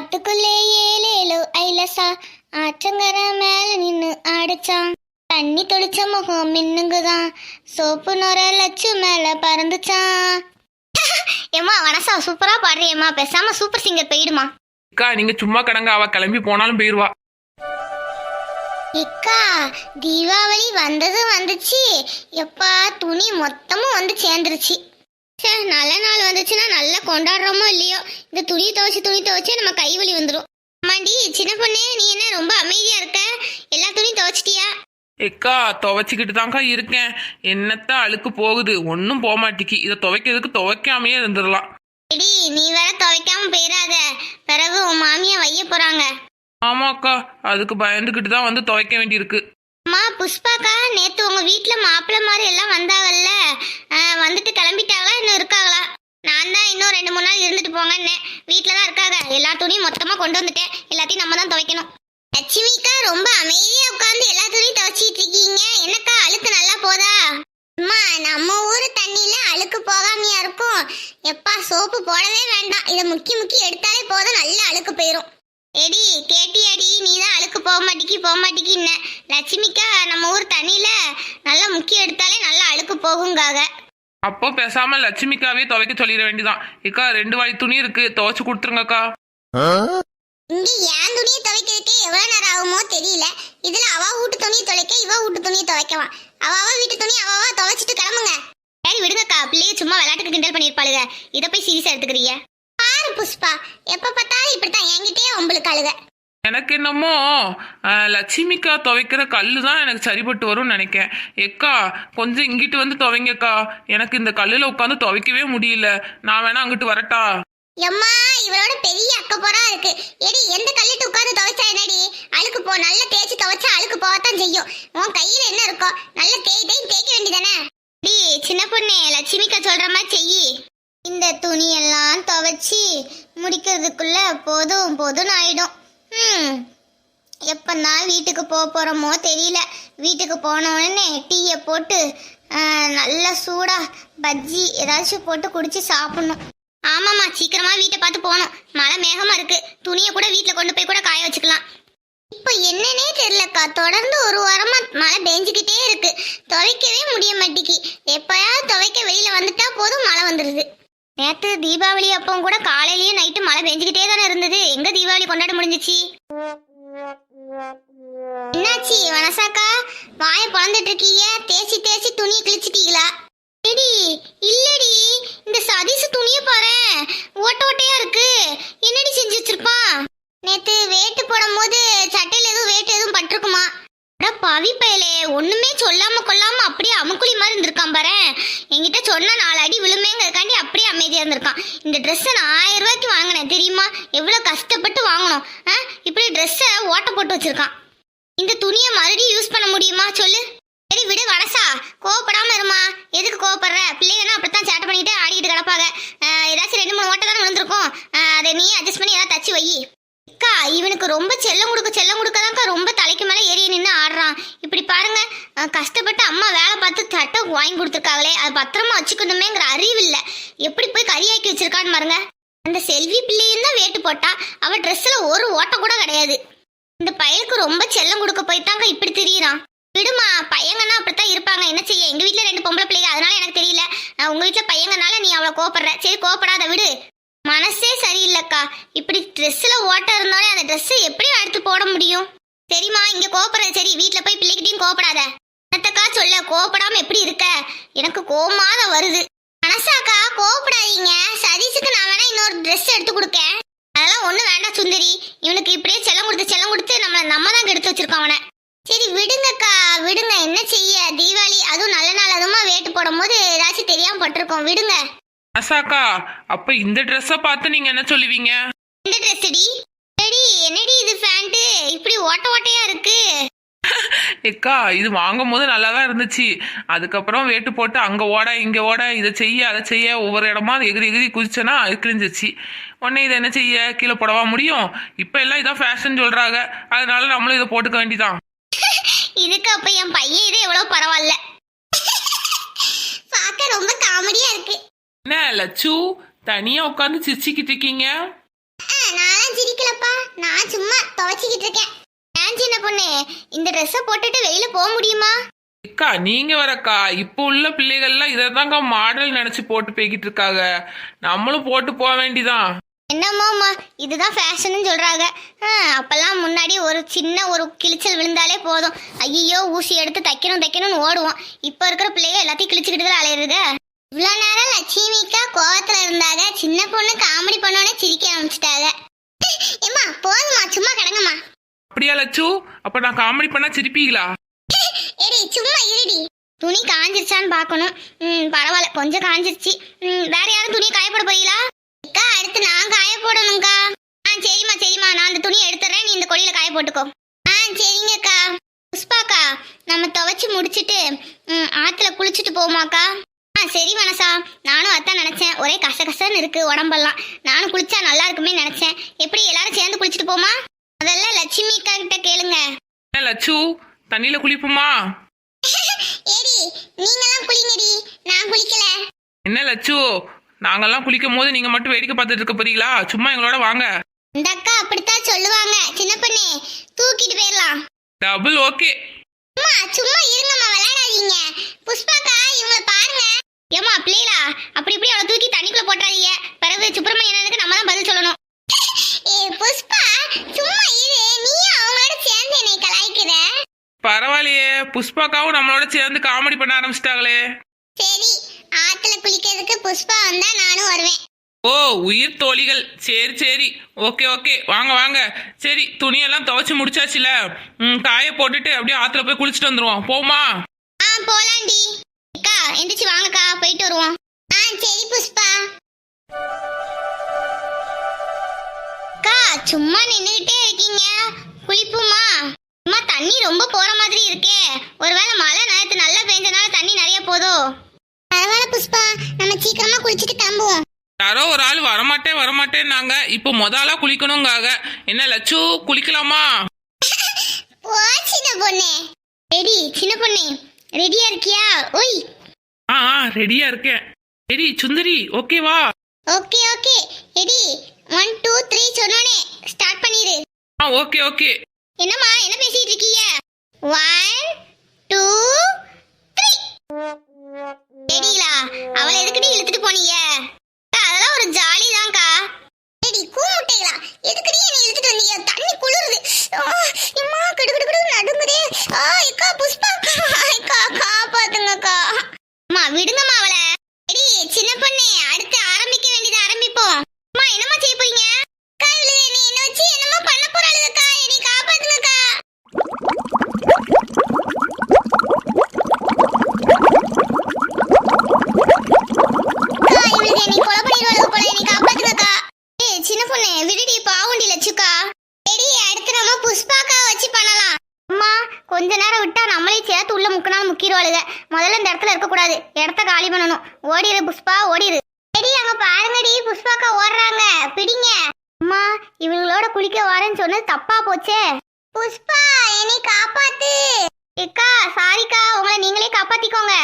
ஆத்துக்குள்ளே ஏலேலோ ஐலசா. ஆற்றங்கர மேல நின்னு ஆடிச்சான். தண்ணி தொளிச்ச முகம் மின்னுங்குதான். சோப்பு நுர லட்சு மேல பறந்துச்சான். ஏமா வனசா சூப்பரா பாடுறியம்மா. பேசாம சூப்பர் சிங்கர் போயிடுமா. அக்கா நீங்க சும்மா கடங்க. அவ கிளம்பி போனாலும் போயிருவா. இக்கா தீபாவளி வந்ததும் வந்துச்சு. எப்பா துணி மொத்தமும் வந்து சேர்ந்துருச்சு. சே நல்ல நாள் வந்துச்சுன்னா நல்லா கொண்டாடுறோமோ இல்லையோ? இந்த துணி துவைச்சு துணி துவைச்சே நம்ம கை வலி வந்துடும் ஆமாண்டி சின்ன பொண்ணு நீ என்ன ரொம்ப அமைதியா இருக்க? எல்லா துணியும் துவைச்சிட்டியா? எக்கா துவைச்சிக்கிட்டு தான்க்கா இருக்கேன். என்னத்த அழுக்கு போகுது? ஒன்றும் போக மாட்டிக்கு. இதை துவைக்கிறதுக்கு துவைக்காமையே இருந்துடலாம். எடி நீ வேற துவைக்காம போயிடாத பிறகு உன் மாமியா வைய போறாங்க. ஆமாக்கா அதுக்கு பயந்துக்கிட்டு தான் வந்து துவைக்க வேண்டியிருக்கு. அம்மா புஷ்பாக்கா நேத்து உங்க வீட்டில் மாப்பிள்ளை மாதிரி எல்லாம் வந்தாங்கல்ல? வந்துட்டு கிளம்பிட்டாங்களா? இன்னும் இருக்காங்களா? நான் தான் இன்னும் ரெண்டு மூணு நாள் இருந்துட்டு போங்கன்னு வீட்டில் தான் இருக்காங்க. எல்லா துணியும் மொத்தமாக கொண்டு வந்துட்டேன். எல்லாத்தையும் நம்ம தான் துவைக்கணும். லட்சுமிக்கா ரொம்ப அமைதியாக உட்காந்து எல்லா துணியும் துவைச்சிட்டு இருக்கீங்க. என்னக்கா அழுக்கு நல்லா போதா? அம்மா நம்ம ஊர் தண்ணியில் அழுக்கு போகாமையா இருக்கும். எப்பா சோப்பு போடவே வேண்டாம். இதை முக்கி முக்கி எடுத்தாலே போதும். நல்லா அழுக்கு போயிடும் எடி கேட்டியாடி நீ தான் அழுக்கு போக மாட்டிக்கி போக மாட்டிக்கின்ன லட்சுமிக்கா நம்ம ஊர் தண்ணியில நல்லா முக்கி எடுத்தாலே நல்லா அழுக்கு போகுங்காக. அப்போ பேசாம லட்சுமிக்காவே துவைக்க சொல்லிட வேண்டியதான் எக்கா ரெண்டு வாய் துணி இருக்கு. துவைச்சு கொடுத்துருங்கக்கா. இங்க என் துணியை துவைக்கிறதுக்கே எவ்வளவு நேரம் ஆகுமோ தெரியல. இதுல அவ வீட்டு துணியை துவைக்க இவ வீட்டு துணியை துவைக்கலாம் அவ அவ வீட்டு துணி அவ அவ துவைச்சிட்டு கிளம்புங்க. சரி விடுங்கக்கா பிள்ளைய சும்மா விளையாட்டுக்கு கிண்டல் பண்ணிருப்பாளுங்க இதை போய் சீரியஸா எடுத்துக்கிறீங்க. புஷ்பா எப்ப பார்த்தாலும் இப்படித்தான் என்கிட்டயே உங்களுக்கு அழுக. எனக்கு என்னமோ லட்சுமிக்கா துவைக்கிற கல்லு தான் எனக்கு சரிப்பட்டு வரும்னு நினைக்கேன். எக்கா கொஞ்சம் இங்கிட்டு வந்து துவைங்கக்கா. எனக்கு இந்த கல்லில் உட்காந்து துவைக்கவே முடியல. நான் வேணா அங்கிட்டு வரட்டா? எம்மா இவளோட பெரிய அக்கப்போரா இருக்கு. எடி எந்த கல்லிட்டு உட்கார்ந்து துவைச்சா என்னடி? அழுக்கு போ நல்லா தேய்ச்சி துவைச்சா அழுக்கு போகத்தான் செய்யும். உன் கையில என்ன இருக்கோ நல்ல தேய் தேய் தேய்க்க வேண்டியதானே? டி சின்ன பொண்ணு லட்சுமிக்கா சொல்ற துணியெல்லாம் துவைச்சி முடிக்கிறதுக்குள்ள போதும் போதும் ஆயிடும். ம் எப்பந்தான் வீட்டுக்கு போக போகிறோமோ தெரியல. வீட்டுக்கு போன உடனே டீயை போட்டு நல்லா சூடாக பஜ்ஜி ஏதாச்சும் போட்டு குடிச்சு சாப்பிட்ணும். ஆமாம்மா சீக்கிரமாக வீட்டை பார்த்து போகணும். மழை மேகமாக இருக்குது துணியை கூட வீட்டில் கொண்டு போய் கூட காய வச்சுக்கலாம். இப்போ என்னன்னே தெரியலக்கா. தொடர்ந்து ஒரு வாரமாக மழை பெஞ்சிக்கிட்டே இருக்குது துவைக்கவே முடிய மாட்டேங்கி. எப்போயாவது துவைக்க வெளியில் வந்துட்டா போதும் மழை வந்துடுது நேத்து தீபாவளி அப்போ கூட காலையிலயே நைட்டு மழை பெஞ்சுக்கிட்டே தானே இருந்தது. எங்க தீபாவளி கொண்டாட முடிஞ்சிச்சு? என்னாச்சு வனசாக்கா? வாயை பிறந்துட்டு இருக்கீங்க தேய்ச்சி தேய்ச்சி துணியை கிழிச்சிட்டீங்களா? எடி இல்லடி. இந்த சதீஷ் துணியை பாரு ஓட்ட ஓட்டையா இருக்கு. என்ன செஞ்சு வச்சிருப்பான் நேத்து வேட்டு போடும்போது சட்டையில எதுவும் வேட்டு எதுவும் பட்டிருக்குமா அட பவி பயலே. ஒண்ணுமே சொல்லாம கொள்ளாம அப்படியே அமுக்குழி மாதிரி இருந்திருக்கான் பாரு. என்கிட்ட சொன்னா நாலு அடி விழுமேங்கிறக்காண்டி அப்படியே அமைதியா இருந்திருக்கான். இந்த ட்ரெஸ்ஸை நான் ஆயிரம் ரூபாய்க்கு வாங்கினேன் தெரியுமா? எவ்வளவு கஷ்டப்பட்டு வாங்கணும். ஆ? இப்படி ட்ரெஸ்ஸை ஓட்ட போட்டு வச்சிருக்கான். இந்த துணியை மறுபடியும் யூஸ் பண்ண முடியுமா? சொல்லு. சரி விடு வனசா கோவப்படாம இருமா. எதுக்கு கோவப்படுற? பிள்ளைங்கன்னா அப்படித்தான் சேட்டை பண்ணிட்டு ஆடிக்கிட்டு கிடப்பாங்க. ஏதாச்சும் ரெண்டு மூணு ஓட்டை தானே விழுந்திருக்கும். அதை நீ அட்ஜஸ்ட் பண்ணி ஏதாவது தச்சு வை. அக்கா இவனுக்கு ரொம்ப செல்லம் கொடுக்க செல்லம் கொடுக்கதான்க்கா ரொம்ப தலைக்கு மேலே ஏறி நின்று ஆடுறான். இப்படி பாருங்க கஷ்டப்பட்டு அம்மா வேலை பார்த்து சட்டை வாங்கி கொடுத்துருக்காங்களே அது பத்திரமா வச்சுக்கணுமேங்கிற அறிவு இல்லை. எப்படி போய் கறியாக்கி வச்சிருக்கான்னு பாருங்க. அந்த செல்வி பிள்ளையும் தான் வேட்டு போட்டா அவ ட்ரெஸ்ல ஒரு ஓட்டம் கூட கிடையாது. இந்த பையனுக்கு ரொம்ப செல்லம் கொடுக்க போய்த்தாங்க இப்படி தெரியுறான். விடுமா பையங்கன்னா அப்படித்தான் இருப்பாங்க. என்ன செய்ய எங்க வீட்டில் ரெண்டு பொம்பளை பிள்ளைங்க அதனால எனக்கு தெரியல. உங்கள் உங்க வீட்ல பையங்கனால நீ அவளை கோப்படுற சரி கோப்படாத விடு. மனசே சரியில்லைக்கா. இப்படி ட்ரெஸ்ஸில் ஓட்ட இருந்தாலே அந்த ட்ரெஸ்ஸை எப்படி அடுத்து போட முடியும்? சரிம்மா இங்கே கோவப்படுறது சரி வீட்டில் போய் பிள்ளைகிட்டையும் கோபப்படாத என்னத்தக்கா சொல்ல? கோவப்படாம எப்படி இருக்க? எனக்கு கோபமாக வருது. மனசாக்கா கோவப்படாதீங்க. சதீஷுக்கு நான் வேணா இன்னொரு ட்ரெஸ் எடுத்து கொடுக்கேன். அதெல்லாம் ஒன்றும் வேண்டாம் சுந்தரி. இவனுக்கு இப்படியே செல்லம் கொடுத்து செல்லம் கொடுத்து நம்மளை நம்ம தான் கெடுத்து வச்சிருக்கோம் அவனை. சரி விடுங்கக்கா. விடுங்க. என்ன செய்ய? தீபாவளி அதுவும் நல்ல நாள் அதுமா வேட்டு போடும்போது ஏதாச்சும் தெரியாமல் பட்டிருக்கோம். விடுங்க. அசாக்கா அப்ப இந்த ட்ரெஸ்ஸை பார்த்து நீங்க என்ன சொல்லுவீங்க? இந்த ட்ரெஸ் டி? எடி என்னடி இது ஃபேண்ட் இப்படி ஓட்ட ஓட்டையா இருக்கு. எக்கா இது வாங்கும் போது நல்லா தான் இருந்துச்சு. அதுக்கப்புறம் வேட்டு போட்டு அங்கே ஓட இங்கே ஓட இதை செய்ய அதை செய்ய ஒவ்வொரு இடமா எகிரி எகிரி குதிச்சேன்னா கிழிஞ்சிச்சு உடனே இதை என்ன செய்ய? கீழே போடவா முடியும்? இப்போ எல்லாம் இதான் ஃபேஷன் சொல்கிறாங்க அதனால நம்மளும் இதை போட்டுக்க வேண்டியதான் இதுக்கு அப்ப என் பையன் இது எவ்வளவு பரவாயில்ல பார்க்க ரொம்ப காமெடியா இருக்கு என்ன லட்சு தனியாக உட்காந்து சிரிச்சுக்கிட்டு இருக்கீங்க? ஆ, நான்லாம் சிரிக்கல இல்லப்பா நான் சும்மா துவைச்சிக்கிட்டு இருக்கேன். ஏன் சின்ன பொண்ணு? இந்த ட்ரெஸ்ஸை போட்டுட்டு வெளியில போக முடியுமா? அக்கா நீங்க வரக்கா. இப்போ உள்ள பிள்ளைகள்லாம் இதை தாங்க மாடல் நினைச்சு போட்டு போய்கிட்டு இருக்காங்க. நம்மளும் போட்டு போக வேண்டிதான். என்னம்மாம்மா இதுதான் ஃபேஷன்னு சொல்றாங்க. ஆ, அப்பெல்லாம் முன்னாடி ஒரு சின்ன ஒரு கிழிச்சல் விழுந்தாலே போதும். ஐயோ ஊசி எடுத்து தைக்கணும் தைக்கணும்னு ஓடுவோம். இப்போ இருக்கிற பிள்ளைங்க எல்லாத்தையும் கிழிச்சுக்கிட்டு தான் அலையுதுங்க இவ்வளோ நேரம் லட்சுமிக்கா இருந்தாங்க சின்ன பொண்ணு காமெடி பண்ணோன்னே சிரிக்க ஆரம்பிச்சிட்டாங்க ஏம்மா போதுமா சும்மா கிடங்கம்மா. அப்படியா லட்சு அப்ப நான் காமெடி பண்ணா சிரிப்பீங்களா? ஏடி சும்மா இருடி. துணி காஞ்சிருச்சான்னு பார்க்கணும் ம் பரவாயில்ல கொஞ்சம் காஞ்சிருச்சு. ம் வேற யாரும் துணி காய போட போறீங்களா? அக்கா அடுத்து நான் காய போடணும்க்கா. ஆ சரிம்மா சரிம்மா. நான் அந்த துணியை எடுத்துறேன். நீ இந்த கொடியில காய போட்டுக்கோ. ஆ சரிங்கக்கா. புஷ்பாக்கா நம்ம துவைச்சு முடிச்சிட்டு ஆத்துல குளிச்சுட்டு போமாக்கா ஆ சரி மனசா. நானும் அதான் நினைச்சேன். ஒரே கச கசன்னு இருக்கு உடம்பெல்லாம். நானும் குளிச்சா நல்லா இருக்குமே நினைச்சேன். எப்படி எல்லாரும் சேர்ந்து குளிச்சுட்டு போமா? முதல்ல லட்சுமி அக்கா கிட்ட கேளுங்க. என்ன லட்சு தண்ணியில குளிப்புமா? ஏடி நீங்களாம் குளிங்கடி. நான் குளிக்கல. என்ன லட்சு நாங்கெல்லாம் குளிக்கும் போது நீங்க மட்டும் வேடிக்கை பார்த்துட்டு இருக்க போறீங்களா? சும்மா எங்களோட வாங்க. இந்த அக்கா அப்படித்தான் சொல்லுவாங்க. சின்ன பொண்ணே தூக்கிட்டு போயிடலாம். Double okay. அம்மா சும்மா இருங்கம்மா விளையாடாதீங்க. புஷ்பாக்கா இவங்களை பாருங்க. ஏம்மா பிள்ளைகளா? அப்படி இப்படி அவளை தூக்கி தண்ணிக்குள்ள போட்டாதீங்க பிறகு சுப்பிரமணியனுக்கு நம்ம தான் பதில் சொல்லணும். ஏ புஷ்பா சும்மா இரு. நீ அவங்களோட சேர்ந்து என்னை கலாய்க்கிற. பரவாயில்லையே. புஷ்பாக்காவும் நம்மளோட சேர்ந்து காமெடி பண்ண ஆரம்பிச்சிட்டாங்களே. சரி ஆத்துல குளிக்கிறதுக்கு புஷ்பா வந்தா நானும் வருவேன். ஓ உயிர் தோழிகள். சரி சரி. Okay okay. வாங்க வாங்க. சரி துணியெல்லாம் துவைச்சு முடிச்சாச்சுல. ம் காய போட்டுட்டு அப்படியே ஆத்துல போய் குளிச்சுட்டு வந்துருவோம். போமா ஆ போலாண்டி. அக்கா எந்திரிச்சு வாங்கக்கா போயிட்டு வருவோம். ஆ சரி புஷ்பா. அக்கா சும்மா நின்னுகிட்டே இருக்கீங்க. குளிப்புமா அம்மா தண்ணி ரொம்ப போற மாதிரி இருக்கே. ஒருவேளை மழை நேரத்து நல்லா பெஞ்சனால தண்ணி நிறைய போதோ? பரவாயில்ல புஷ்பா நம்ம சீக்கிரமா குளிச்சுட்டு கிளம்புவோம். யாரோ ஒரு ஆள் வரமாட்டேன் வரமாட்டேன்னாங்க. இப்போ முதலா குளிக்கணுங்காக. என்ன லட்சு குளிக்கலாமா? ஓ சின்ன பொண்ணே. ரெடி சின்ன பொண்ணே. ரெடியா இருக்கியா? ஓய். ஆ ஆ ரெடியா இருக்கேன். சரி சுந்தரி ஓகேவா okay okay ready one two three சொன்னோனே ஸ்டார்ட் பண்ணிடு ஆ ஓகே ஓகே என்னம்மா என்ன பேசிட்டு இருக்கீங்க? ஒன் டூ த்ரீ ரெடிங்களா அவளை எதுக்குடி இழுத்துட்டு போனீங்க? அக்கா, அதெல்லாம் ஒரு ஜாலி தான்க்கா ரெடி கூமுட்டைகளா எதுக்குடி என்னை இழுத்துட்டு வந்தீங்க? தண்ணி குளிருது. ஆ, எம்மா கிடு கிடு கிடு நடுங்குதே. ஆ அக்கா புஷ்பா அக்கா காப்பாத்துங்கக்கா அம்மா விடுங்கம்மா அவளை ரெடி சின்ன பொண்ணே அடுத்து ஆரம்பிக்க வேண்டியது ஆரம்பிப்போம் அம்மா என்னம்மா செய்ய போறீங்க அக்கா இவளுக என்னை என்ன வச்சு என்னமோ பண்ண போறாளுகக்கா என்னை காப்பாத்துங்கக்கா அக்கா, இவளுக என்னை கொலை பண்ணிடுவாளுக போல, என்னை காப்பாத்துங்கக்கா. ஏய், சின்ன பொண்ணு விடுடி பாவுண்டி லட்சுக்கா சரி அடுத்து நம்ம புஷ்பாக்கா வச்சு பண்ணலாம் அம்மா கொஞ்ச நேரம் விட்டா நம்மளே சேர்த்து உள்ள முக்கினாலும் முக்கிடுவாளுக முதல்ல இந்த இடத்துல இருக்க கூடாது இடத்த காலி பண்ணணும் ஓடிரு புஷ்பா ஓடிது சரி அங்க பாருங்கடி புஷ்பாக்கா ஓடுறாங்க. பிடிங்க. அம்மா இவங்களோட குளிக்க வரேன்னு சொன்னது தப்பா போச்சே. புஷ்பா என்னை காப்பாத்து. ஏக்கா சாரிக்கா உங்களை நீங்களே காப்பாத்திக்கோங்க.